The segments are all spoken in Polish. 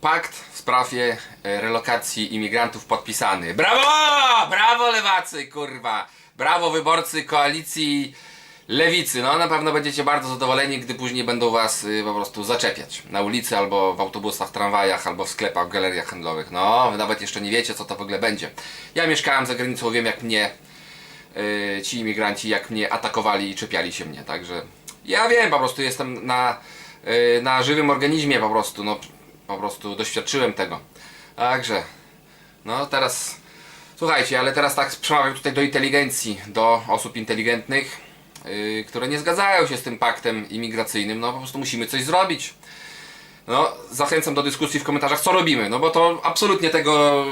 Pakt w sprawie e, relokacji imigrantów podpisany. Brawo! Brawo lewacy, kurwa! Brawo wyborcy koalicji lewicy. No na pewno będziecie bardzo zadowoleni, gdy później będą was y, po prostu zaczepiać. Na ulicy, albo w autobusach, tramwajach, albo w sklepach, w galeriach handlowych. No, nawet jeszcze nie wiecie, co to w ogóle będzie. Ja mieszkałem za granicą, wiem jak mnie y, ci imigranci, jak mnie atakowali i czepiali się mnie, także ja wiem, po prostu jestem na, y, na żywym organizmie po prostu, no po prostu doświadczyłem tego. Także, no teraz, słuchajcie, ale teraz tak przemawiam tutaj do inteligencji, do osób inteligentnych, yy, które nie zgadzają się z tym paktem imigracyjnym, no po prostu musimy coś zrobić. No, zachęcam do dyskusji w komentarzach, co robimy, no bo to absolutnie tego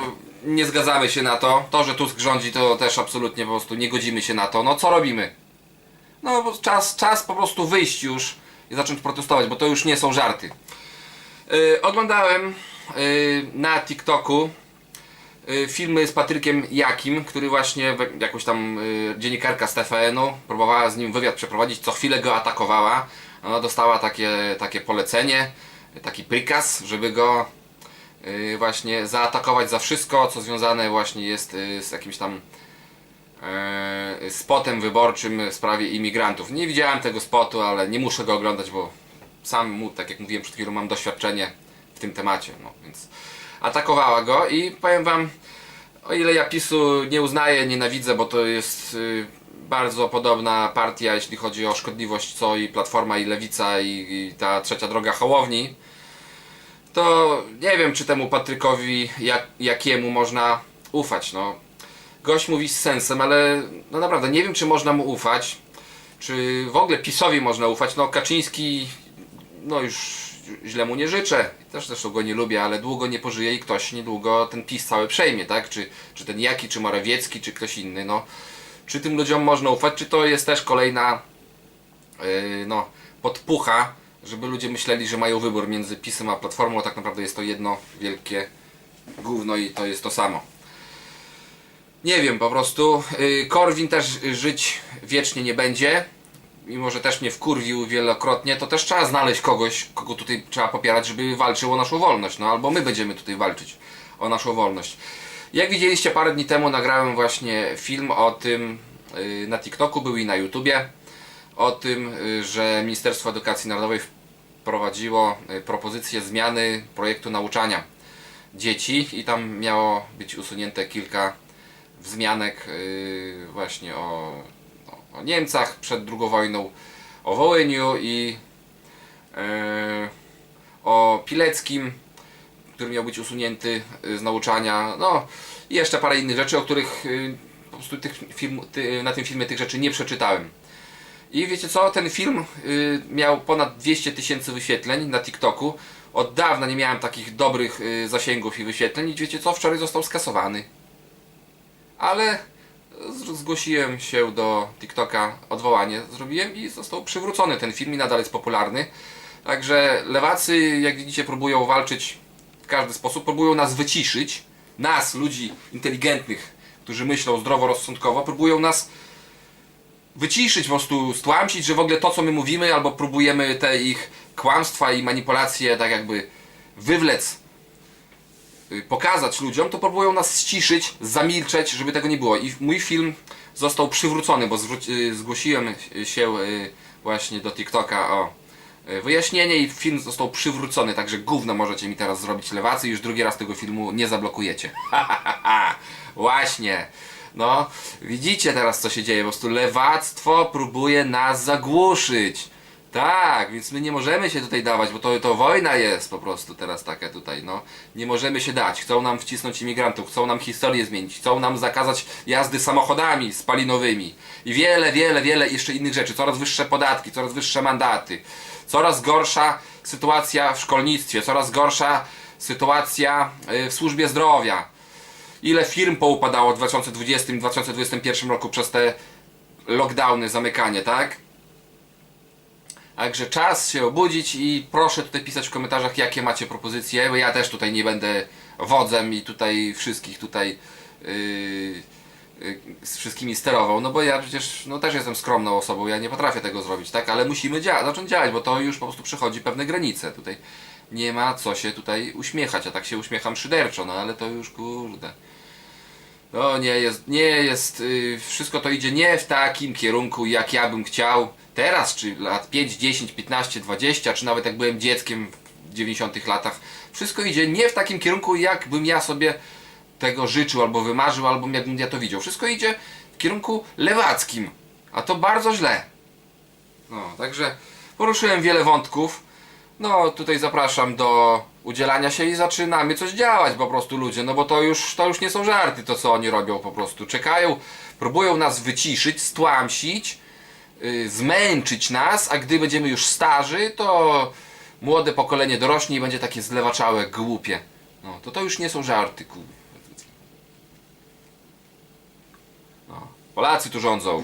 nie zgadzamy się na to. To, że Tusk rządzi, to też absolutnie po prostu nie godzimy się na to. No, co robimy? No, czas, czas po prostu wyjść już i zacząć protestować, bo to już nie są żarty. Yy, oglądałem yy, na TikToku yy, filmy z Patrykiem Jakim, który właśnie we- jakoś tam yy, dziennikarka z TVN-u próbowała z nim wywiad przeprowadzić, co chwilę go atakowała. Ona dostała takie, takie polecenie, taki prikaz, żeby go yy, właśnie zaatakować za wszystko, co związane właśnie jest yy, z jakimś tam e, spotem wyborczym w sprawie imigrantów. Nie widziałem tego spotu, ale nie muszę go oglądać, bo sam, mu, tak jak mówiłem przed chwilą, mam doświadczenie w tym temacie, no więc atakowała go i powiem wam, o ile ja PiSu nie uznaję, nienawidzę, bo to jest y, bardzo podobna partia, jeśli chodzi o szkodliwość, co i Platforma, i Lewica, i, i ta trzecia droga Hołowni, to nie wiem, czy temu Patrykowi jak, Jakiemu można ufać, no. Gość mówi z sensem, ale no naprawdę nie wiem, czy można mu ufać, czy w ogóle PiSowi można ufać. No Kaczyński, no już źle mu nie życzę, też zresztą go nie lubię, ale długo nie pożyje i ktoś niedługo ten PiS cały przejmie, tak? Czy, czy ten Jaki, czy Morawiecki, czy ktoś inny, no. Czy tym ludziom można ufać, czy to jest też kolejna yy, no, podpucha, żeby ludzie myśleli, że mają wybór między PiSem a Platformą, a tak naprawdę jest to jedno wielkie gówno i to jest to samo. Nie wiem, po prostu. Yy, Korwin też żyć wiecznie nie będzie. Mimo, że też mnie wkurwił wielokrotnie, to też trzeba znaleźć kogoś, kogo tutaj trzeba popierać, żeby walczył o naszą wolność. No albo my będziemy tutaj walczyć o naszą wolność. Jak widzieliście parę dni temu nagrałem właśnie film o tym yy, na TikToku, był i na YouTubie. O tym, yy, że Ministerstwo Edukacji Narodowej wprowadziło yy, propozycję zmiany projektu nauczania dzieci i tam miało być usunięte kilka wzmianek yy, właśnie o, o, Niemcach przed II wojną, o Wołyniu i yy, o Pileckim, który miał być usunięty yy, z nauczania, no i jeszcze parę innych rzeczy, o których yy, po prostu tych film, ty, na tym filmie tych rzeczy nie przeczytałem. I wiecie co, ten film miał ponad 200 tysięcy wyświetleń na TikToku. Od dawna nie miałem takich dobrych zasięgów i wyświetleń i wiecie co, wczoraj został skasowany. Ale zgłosiłem się do TikToka, odwołanie zrobiłem i został przywrócony ten film i nadal jest popularny. Także lewacy, jak widzicie, próbują walczyć w każdy sposób, próbują nas wyciszyć, nas, ludzi inteligentnych, którzy myślą zdroworozsądkowo, próbują nas wyciszyć, po prostu stłamsić, że w ogóle to, co my mówimy, albo próbujemy te ich kłamstwa i manipulacje tak jakby wywlec, pokazać ludziom, to próbują nas ściszyć, zamilczeć, żeby tego nie było. I mój film został przywrócony, bo y, zgłosiłem się y, właśnie do TikToka o y, wyjaśnienie i film został przywrócony, także gówno możecie mi teraz zrobić lewacy i już drugi raz tego filmu nie zablokujecie. Właśnie. No, widzicie teraz co się dzieje, po prostu lewactwo próbuje nas zagłuszyć. Tak, więc my nie możemy się tutaj dawać, bo to, to wojna jest po prostu teraz taka tutaj, no. Nie możemy się dać. Chcą nam wcisnąć imigrantów, chcą nam historię zmienić, chcą nam zakazać jazdy samochodami spalinowymi i wiele, wiele, wiele jeszcze innych rzeczy. Coraz wyższe podatki, coraz wyższe mandaty, coraz gorsza sytuacja w szkolnictwie, coraz gorsza sytuacja y, w służbie zdrowia ile firm poupadało w 2020 i 2021 roku przez te lockdowny, zamykanie, tak? Także czas się obudzić i proszę tutaj pisać w komentarzach, jakie macie propozycje, bo ja też tutaj nie będę wodzem i tutaj wszystkich tutaj yy, yy, z wszystkimi sterował, no bo ja przecież no też jestem skromną osobą, ja nie potrafię tego zrobić, tak? Ale musimy dzia zacząć działać, bo to już po prostu przechodzi pewne granice tutaj. nie ma co się tutaj uśmiechać. Ja tak się uśmiecham szyderczo, no ale to już kurde. No nie jest, nie jest, yy, wszystko to idzie nie w takim kierunku, jak ja bym chciał teraz, czy lat 5, 10, 15, 20, czy nawet jak byłem dzieckiem w 90 latach. Wszystko idzie nie w takim kierunku, jak bym ja sobie tego życzył, albo wymarzył, albo jakbym ja to widział. Wszystko idzie w kierunku lewackim, a to bardzo źle. No, także poruszyłem wiele wątków. No, tutaj zapraszam do udzielania się i zaczynamy coś działać po prostu ludzie, no bo to już, to już nie są żarty to co oni robią po prostu. Czekają, próbują nas wyciszyć, stłamsić, yy, zmęczyć nas, a gdy będziemy już starzy, to młode pokolenie dorośnie i będzie takie zlewaczałe, głupie. No, to to już nie są żarty, ku. No, Polacy tu rządzą.